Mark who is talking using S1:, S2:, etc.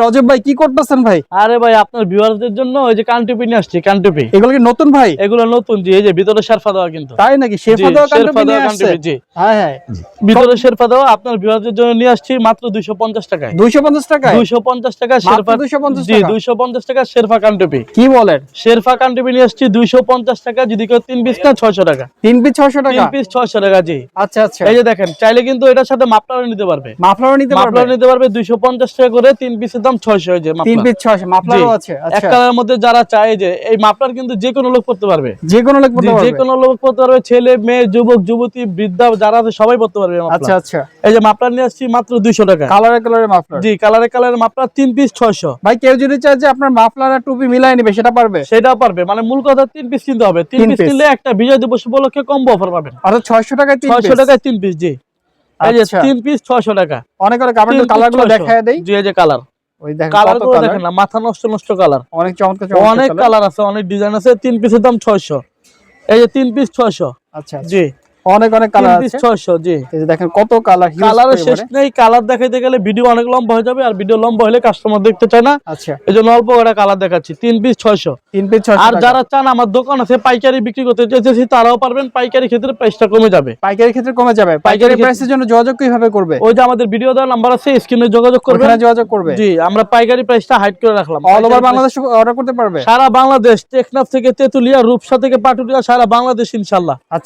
S1: রজব ভাই কি করতেছেন ভাই?
S2: আরে ভাই আপনার ভিউয়ারদের জন্য ওই যে কানটুপি নিয়ে আসছি কানটুপি
S1: এগুলো কি নতুন ভাই?
S2: এগুলো নতুন জি এই যে ভিতরে শেরফা দেওয়া কিন্তু।
S1: তাই নাকি? দেওয়া
S2: শেরফা দেওয়া
S1: নিয়ে আসছে?
S2: জি।
S1: হ্যাঁ হ্যাঁ।
S2: ভিতরে শেরফা দেওয়া আপনার ভিউয়ারদের জন্য নিয়ে আসছি মাত্র দুইশো পঞ্চাশ টাকায়।
S1: 250 টাকায়?
S2: দুইশো পঞ্চাশ টাকা শেরফা
S1: 250
S2: জি
S1: টাকা?
S2: দুইশো পঞ্চাশ টাকা শেরফা কানটুপি
S1: কি বলেন?
S2: শেরফা কানটুপি নিয়ে আসছি দুইশো পঞ্চাশ টাকা যদি কেউ তিন পিস না ছয়শো টাকা।
S1: তিন পিস 600
S2: তিন
S1: টাকা
S2: পিস ছয়শো টাকা জি।
S1: আচ্ছা আচ্ছা।
S2: এই যে দেখেন চাইলে কিন্তু এটার সাথে মাপলারও নিতে পারবে।
S1: মাফলারও নিতে পারবে?
S2: নিতে পারবে দুইশো পঞ্চাশ টাকা করে তিন পিসের দাম ছয়শো হয়ে যায়
S1: তিন পিস 600 মাফলারও
S2: জি।
S1: আছে
S2: এক
S1: আচ্ছা।
S2: কালারের মধ্যে যারা চায় যে এই মাপলার কিন্তু যে কোনো লোক পড়তে পারবে।
S1: যে কোনো লোক পড়তে
S2: জি, যে কোনো লোক পড়তে পারবে ছেলে মেয়ে যুবক যুবতী বৃদ্ধা যারা আছে সবাই পড়তে পারবে মাপলার।
S1: আচ্ছা আচ্ছা।
S2: এই যে মাপলার নিয়ে আসছি মাত্র দুইশো টাকা।
S1: কালারে কালারে মাফলার।
S2: জি কালারে কালারে মাপলার তিন পিস ছয়শো।
S1: ভাই কেউ যদি চায় যে আপনার মাফলার আর টুপি মিলাই নিবে সেটা পারবে?
S2: সেটাও পারবে। মানে মূল কথা তিন পিস কিনতে হবে। তিন পিস। কিনলে একটা বিজয় দিবস উপলক্ষে কম্বো অফার পাবেন।
S1: অর্থাৎ 600 টাকায় তিন
S2: ছয়শো
S1: পিস।
S2: টাকায় তিন পিস জি। এই যে
S1: আচ্ছা।
S2: তিন পিস ছয়শো টাকা।
S1: অনেক অনেক আমরা
S2: তিন
S1: কালারগুলো
S2: 600
S1: দেখায় দেই।
S2: জি এই যে কালার।
S1: ওই দেখেন
S2: কালার
S1: কতগুলো
S2: দেখেন না মাথা নষ্ট নষ্ট কালার
S1: অনেক চমৎকার চমৎকার কালার
S2: কালার আছে অনেক ডিজাইন আছে তিন পিসের দাম ছয়শো। এই যে তিন পিস ছয়শো।
S1: আচ্ছা আচ্ছা।
S2: জি।
S1: অনেক অনেক কালার আছে।
S2: ছয়শো জি।
S1: এই যে দেখেন কত কালার
S2: কালারের শেষ নেই কালার দেখাইতে গেলে ভিডিও অনেক লম্বা হয়ে যাবে আর ভিডিও লম্বা হলে কাস্টমার দেখতে চায় না।
S1: আচ্ছা।
S2: অল্প করে কালার দেখাচ্ছি পিস
S1: পিস 600
S2: আর যারা চান আমার দোকান আছে পাইকারি বিক্রি করতে তারাও পারবেন পাইকারি ক্ষেত্রে প্রাইসটা কমে যাবে।
S1: পাইকারি ক্ষেত্রে কমে যাবে। পাইকারি প্রাইসের জন্য যোগাযোগ কীভাবে করবে?
S2: ওই যে আমাদের ভিডিও দেওয়ার নাম্বার আছে স্ক্রিনে যোগাযোগ
S1: ওখানে যোগাযোগ করবে।
S2: জি আমরা পাইকারি প্রাইসটা হাইড করে রাখলাম।
S1: অল ওভার বাংলাদেশ অর্ডার করতে পারবে?
S2: সারা বাংলাদেশ টেকনাফ থেকে তেতুলিয়া রূপসা থেকে পাটুলিয়া সারা বাংলাদেশ ইনশাল্লাহ
S1: আচ্ছা।